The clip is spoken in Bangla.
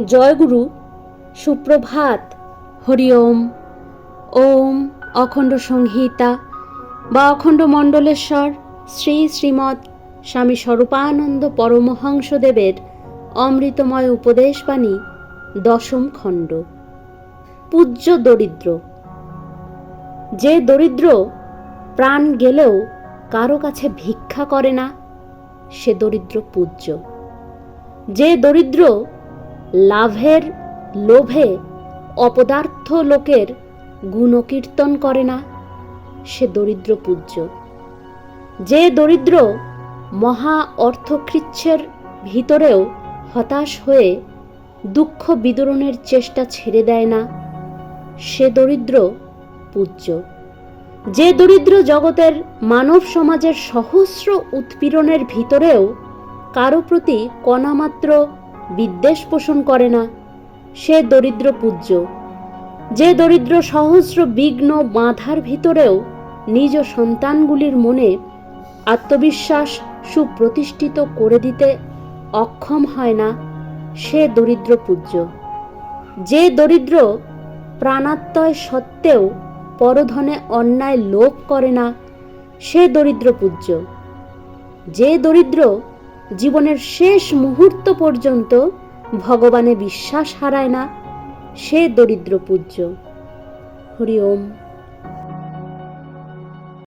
জয়গুরু, সুপ্রভাত, হরি ওম ওম অখণ্ড সংহিতা বা অখণ্ড মণ্ডলেশ্বর, শ্রী শ্রীমৎ স্বামী স্বরূপানন্দ পরমহংসদেবের অমৃতময় উপদেশবাণী, দশম খণ্ড। পূজ্য দরিদ্র, যে দরিদ্র প্রাণ গেলেও কারও কাছে ভিক্ষা করে না, সে দরিদ্র পূজ্য। যে দরিদ্র লাভের লোভে অপদার্থ লোকের গুণকীর্তন করে না। সে দরিদ্র পূজ্য। যে দরিদ্র মহা অর্থকৃচ্ছের ভিতরেও হতাশ হয়ে দুঃখ বিদরণের চেষ্টা ছেড়ে দেয় না, সে দরিদ্র পূজ্য। যে দরিদ্র জগতের মানব সমাজের সহস্র উৎপীড়নের ভিতরেও কারও প্রতি কণামাত্র বিদ্বেষ পোষণ করে না। সে দরিদ্র পূজ্য। যে দরিদ্র সহস্র বিঘ্ন বাঁধার ভিতরেও নিজ সন্তানগুলির মনে আত্মবিশ্বাস সুপ্রতিষ্ঠিত করে দিতে অক্ষম হয় না সে দরিদ্র পূজ্য। যে দরিদ্র প্রাণাত্ময় সত্ত্বেও পরধনে অন্যায় লোভ করে না, সে দরিদ্র পূজ্য। যে দরিদ্র জীবনের শেষ মুহূর্ত পর্যন্ত ভগবানে বিশ্বাস হারায় না সে দরিদ্র পূজ্য। হরি ওম।